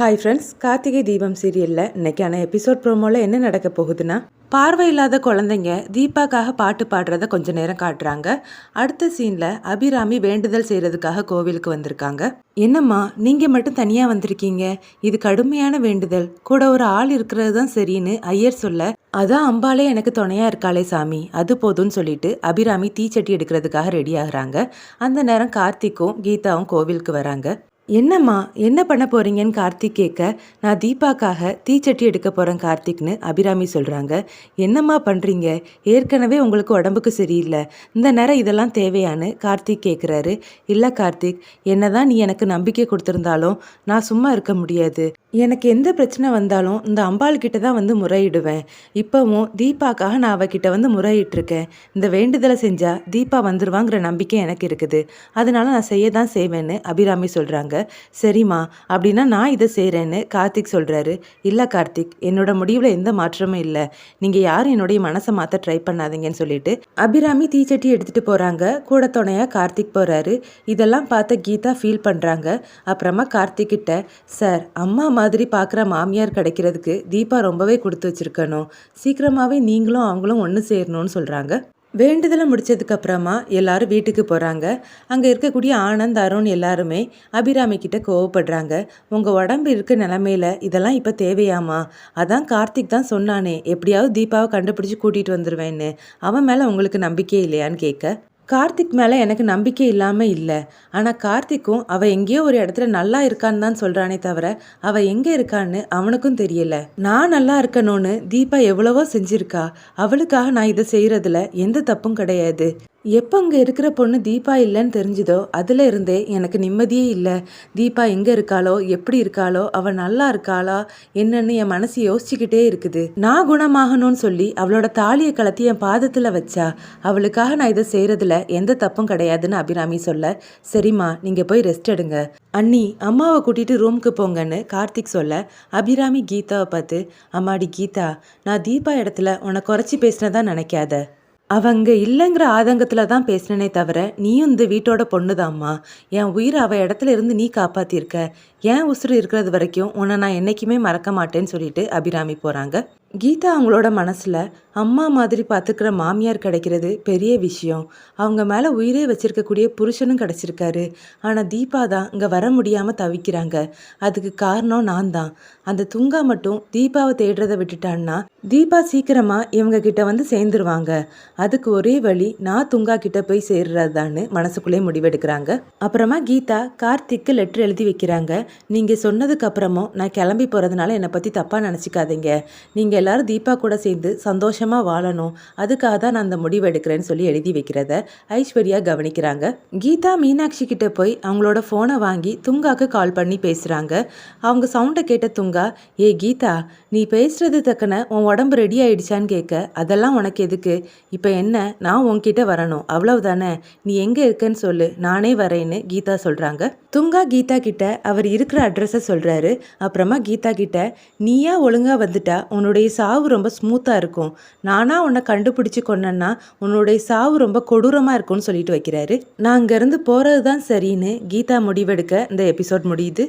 Hi friends Karthigai Deepam சீரியலில் இன்றைக்கான episode ப்ரோமோவில் என்ன நடக்க போகுதுன்னா பார்வை இல்லாத குழந்தைங்க தீபாக்காக பாட்டு பாடுறத கொஞ்ச நேரம் காட்டுறாங்க. அடுத்த சீனில் அபிராமி வேண்டுதல் செய்கிறதுக்காக கோவிலுக்கு வந்திருக்காங்க. என்னம்மா நீங்கள் மட்டும் தனியாக வந்திருக்கீங்க? இது கடுமையான வேண்டுதல். கூட ஒரு ஆள் இருக்கிறது தான் சரின்னு ஐயர் சொல்ல அதான் அம்பாலே எனக்கு துணையாக இருக்காளே சாமி அது போதும்னு சொல்லிட்டு அபிராமி தீச்சட்டி எடுக்கிறதுக்காக ரெடி ஆகுறாங்க. அந்த நேரம் கார்த்திக்கும் கீதாவும் கோவிலுக்கு வராங்க. என்னம்மா என்ன பண்ண போறீங்கன்னு கார்த்திக் கேட்க நான் தீபாக்காக தீச்சட்டி எடுக்க போகிறேன் கார்த்திக்னு அபிராமி சொல்கிறாங்க என்னம்மா பண்ணுறீங்க ஏற்கனவே உங்களுக்கு உடம்புக்கு சரியில்லை. இந்த நேரம் இதெல்லாம் தேவையான்னு கார்த்திக் கேட்குறாரு இல்லை கார்த்திக் என்னதான் நீ எனக்கு நம்பிக்கை கொடுத்துருந்தாலும் நான் சும்மா இருக்க முடியாது. எனக்கு எந்த பிரச்சனை வந்தாலும் இந்த அம்பாள் கிட்ட தான் வந்து முறையிடுவேன். இப்போவும் தீபாக்காக நான் அவகிட்ட வந்து முறையிட்டிருக்கேன். இந்த வேண்டுதலை செஞ்சால் தீபா வந்துருவாங்கிற நம்பிக்கை எனக்கு இருக்குது. அதனால நான் செய்ய தான் செய்வேன்னு அபிராமி சொல்கிறாங்க சரிம்மா அப்படின்னா நான் இதை செய்கிறேன்னு கார்த்திக் சொல்கிறாரு இல்லை கார்த்திக் என்னோட முடிவில் எந்த மாற்றமும் இல்லை. நீங்கள் யாரும் என்னுடைய மனசை மாற்ற ட்ரை பண்ணாதீங்கன்னு சொல்லிட்டு அபிராமி தீச்சட்டி எடுத்துகிட்டு போகிறாங்க கூட துணையாக கார்த்திக் போகிறாரு இதெல்லாம் பார்த்த கீதா ஃபீல் பண்ணுறாங்க அப்புறமா கார்த்திக் கிட்ட சார் அம்மா மாதிரி பார்க்குற மாமியார் கிடைக்கிறதுக்கு தீபா ரொம்பவே கொடுத்து வச்சிருக்கணும். சீக்கிரமாகவே நீங்களும் அவங்களும் ஒன்று சேரணும்னு சொல்கிறாங்க வேண்டுதலை முடிச்சதுக்கு அப்புறமா எல்லாரும் வீட்டுக்கு போகிறாங்க அங்கே இருக்கக்கூடிய ஆனந்த் அருண் எல்லாருமே அபிராமி கிட்ட கோவப்படுறாங்க. உங்கள் உடம்பு இருக்க நிலமையில இதெல்லாம் இப்போ தேவையாமா? அதான் கார்த்திக் தான் சொன்னானே எப்படியாவது தீபாவை கண்டுபிடிச்சி கூட்டிகிட்டு வந்துடுவேன்னு அவன் மேலே உங்களுக்கு நம்பிக்கை இல்லையான்னு கேட்க கார்த்திக் மேலே எனக்கு நம்பிக்கை இல்லாமல் இல்லை. ஆனால் கார்த்திக்கும் அவள் எங்கேயோ ஒரு இடத்துல நல்லா இருக்கான்னு தான் சொல்கிறானே தவிர அவள் எங்கே இருக்கான்னு அவனுக்கும் தெரியல. நான் நல்லா இருக்கணும்னு தீபா எவ்வளவோ செஞ்சிருக்கா. அவளுக்காக நான் இதை செய்கிறதுல எந்த தப்பும் கிடையாது. எப்போ அங்கே இருக்கிற பொண்ணு தீபா இல்லைன்னு தெரிஞ்சுதோ அதில் இருந்தே எனக்கு நிம்மதியே இல்லை. தீபா எங்கே இருக்காளோ எப்படி இருக்காளோ அவள் நல்லா இருக்காளா என்னன்னு என் மனசு யோசிச்சுக்கிட்டே இருக்குது. நான் குணமாகணும்னு சொல்லி அவளோட தாலியை கலத்தி என் பாதத்தில் வச்சா அவளுக்காக நான் இதை செய்கிறதுல எந்த தப்பும் கிடையாதுன்னு அபிராமி சொல்ல சரிம்மா நீங்கள் போய் ரெஸ்ட் எடுங்க. அண்ணி அம்மாவை கூட்டிகிட்டு ரூமுக்கு போங்கன்னு கார்த்திக் சொல்ல அபிராமி கீதாவை பார்த்து அம்மாடி கீதா நான் தீபா இடத்துல உன்னை குறைச்சி பேசினதா நினைக்காத. அவங்க இல்லைங்கிற ஆதங்கத்தில் தான் பேசினனே தவிர நீயும் இந்த வீட்டோட பொண்ணுதாம்மா. என் உயிரை அவ இடத்துல இருந்து நீ காப்பாத்திருக்க. ஏன் உசுறு இருக்கிறது வரைக்கும் உன்னை நான் என்றைக்குமே மறக்க மாட்டேன்னு சொல்லிட்டு அபிராமி போகிறாங்க கீதா அவங்களோட மனசில் அம்மா மாதிரி பார்த்துக்கிற மாமியார் கிடைக்கிறது பெரிய விஷயம். அவங்க மேலே உயிரே வச்சிருக்கக்கூடிய புருஷனும் கிடச்சிருக்காரு. ஆனால் தீபா தான் இங்கே வர முடியாமல் தவிக்கிறாங்க. அதுக்கு காரணம் நான் தான். அந்த துங்கா மட்டும் தீபாவை தேடுறதை விட்டுட்டான்னா தீபா சீக்கிரமாக இவங்க கிட்ட வந்து சேர்ந்துருவாங்க. அதுக்கு ஒரே வழி நான் துங்கா கிட்ட போய் சேர்றதான்னு மனசுக்குள்ளே முடிவெடுக்கிறாங்க. அப்புறமா கீதா கார்த்திக்கு லெட்டர் எழுதி வைக்கிறாங்க. நீங்கள் சொன்னதுக்கு அப்புறமும் நான் கிளம்பி போகிறதுனால என்னை பற்றி தப்பாக நினச்சிக்காதீங்க. நீங்கள் எல்லாரும் தீபா கூட சேர்ந்து சந்தோஷமாக வாழணும். அதுக்காக தான் நான் அந்த முடிவு எடுக்கிறேன்னு சொல்லி எழுதி வைக்கிறத ஐஸ்வர்யா கவனிக்கிறாங்க. கீதா மீனாட்சி கிட்ட போய் அவங்களோட ஃபோனை வாங்கி துங்காக்கு கால் பண்ணி பேசுகிறாங்க அவங்க சவுண்டை கேட்ட துங்கா ஏ கீதா நீ பேசுறது தக்கன உன் உடம்பு ரெடி ஆயிடுச்சான்னு கேட்க அதெல்லாம் உனக்கு எதுக்கு? இப்போ என்ன? நான் உன்கிட்ட வரணும். அவ்வளவுதானே? நீ எங்கே இருக்கன்னு சொல்லு. நானே வரேன்னு கீதா சொல்கிறாங்க துங்கா கீதா கிட்ட அவர் இருக்கிற அட்ரஸை சொல்கிறாரு அப்புறமா கீதா கிட்ட நீயா ஒழுங்காக வந்துட்டா? உன்னுடைய சாவு ரொம்ப ஸ்மூத்தாக இருக்கும். நானாக உன்னை கண்டுபிடிச்சி கொண்டேன்னா உன்னுடைய சாவு ரொம்ப கொடூரமாக இருக்கும்னு சொல்லிட்டு வைக்கிறாரு. நான் அங்கேருந்து போகிறது தான் சரின்னு கீதா முடிவெடுக்க இந்த எபிசோட் முடியுது.